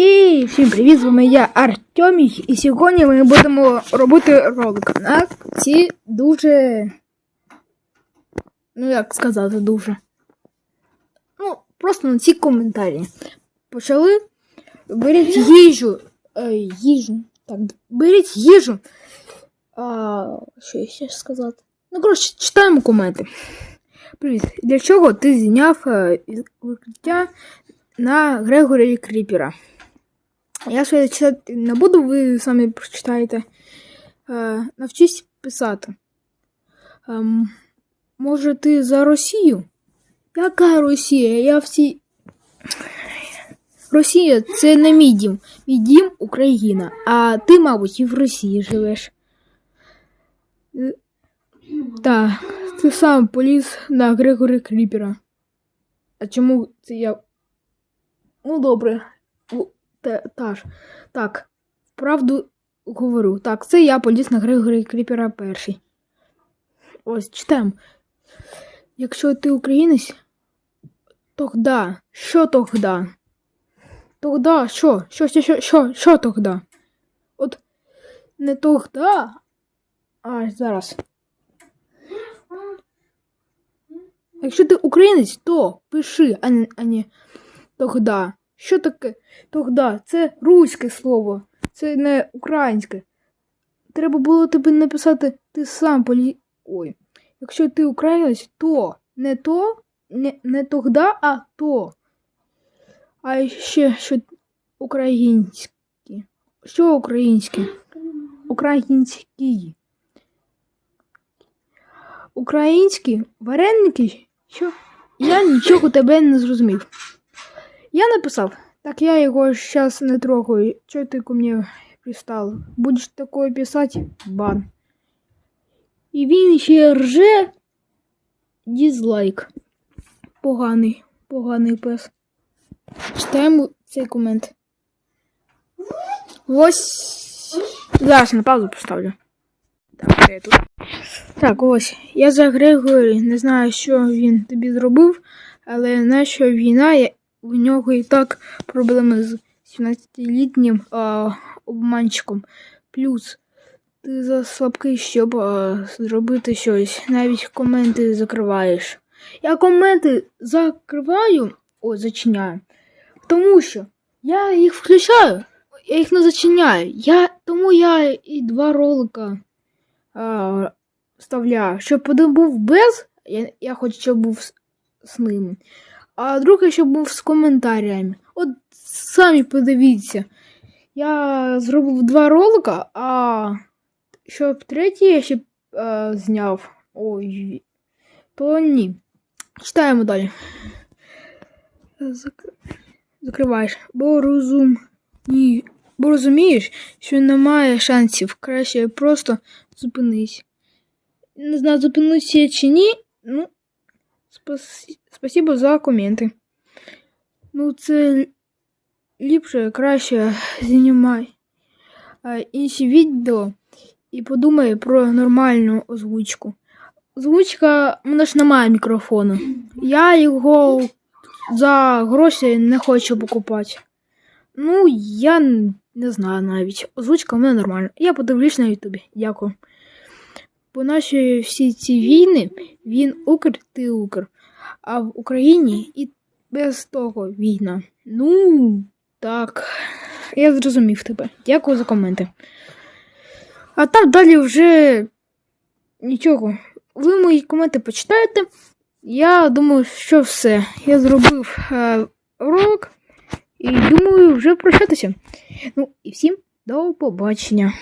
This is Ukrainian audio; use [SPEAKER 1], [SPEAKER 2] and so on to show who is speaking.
[SPEAKER 1] І всім привіт, з вами я Артемій, і сьогодні ми будемо робити ролик на ці дуже. Ну, як сказати, дуже. Ну, просто на ці коментарі. Почали. Беріть їжу. Е, їжу. Так, беріть їжу. А, що я ще сказати? Ну, коротше, читаємо коменти. Привіт. Для чого ти зняв е, укриття на Грегорі Кріпера? Я ще читати не буду, ви самі прочитаєте. Е, навчись писати. Ем, може, ти за Росію? Яка Росія? Я всі. Росія це не мій дім. Мій дім Україна. А ти, мабуть, і в Росії живеш. Е, Так, ти сам поліз на Грегорі Кріпера. А чому це я. Ну, добре. Ну, Та, ж. Так, правду говорю. Так, це я поліз на Григорі Кріпера перший. Ось, читаємо. Якщо ти українець, тогда. Що тогда? Тогда що? Що, що, що, що, що тогда? От не тогда, а зараз. Якщо ти українець, то пиши, а не тогда. Що таке тогда? Це руське слово, це не українське. Треба було тобі написати ти сам полі. Ой. Якщо ти українець, то не то, не, не тогда, а то. А ще що українське. Що українське? Український. Українські вареники? Що? Я нічого тебе не зрозумів. Я написав. Так я его сейчас не трогаю. Чё ты ко мне пристал? Будешь такое писать? Бан. І він ще рже. Дізлайк. Поганий, поганий пес. Читаємо цей комент. Ось. Зараз на паузу поставлю. Так, я тут. Так, ось. Я за Грегорі не знаю, що він тобі зробив, але наша війна, у нього і так проблеми з 17-літнім а, обманщиком. Плюс ти за слабкий, щоб а, зробити щось. Навіть коменти закриваєш. Я коменти закриваю, о, зачиняю. Тому що я їх включаю, я їх не зачиняю. Я, тому я і два ролика а, вставляю. Щоб один був без, я, я хочу, щоб був з, з ним. А другий, щоб був з коментарями. От самі подивіться. Я зробив два ролика, а щоб третій я ще е, зняв. Ой, то ні. Читаємо далі. Зак... Закриваєш. Бо розум. Ні. Бо розумієш, що немає шансів. Краще просто зупинись. Не знаю, зупинуся чи ні. Ну, спас... спасибо за коменти. Ну, це ліпше, краще знімай інші відео і подумай про нормальну озвучку. Озвучка, в мене ж немає мікрофону. Я його за гроші не хочу покупати. Ну, я не знаю навіть. Озвучка в мене нормальна. Я подивлюсь на Ютубі. Дякую. Бо наші всі ці війни, він укр, ти укр. А в Україні і без того війна. Ну, так. Я зрозумів тебе. Дякую за коменти. А так далі вже нічого. Ви мої коменти почитаєте. Я думаю, що все. Я зробив е, ролик і думаю вже прощатися. Ну і всім до побачення.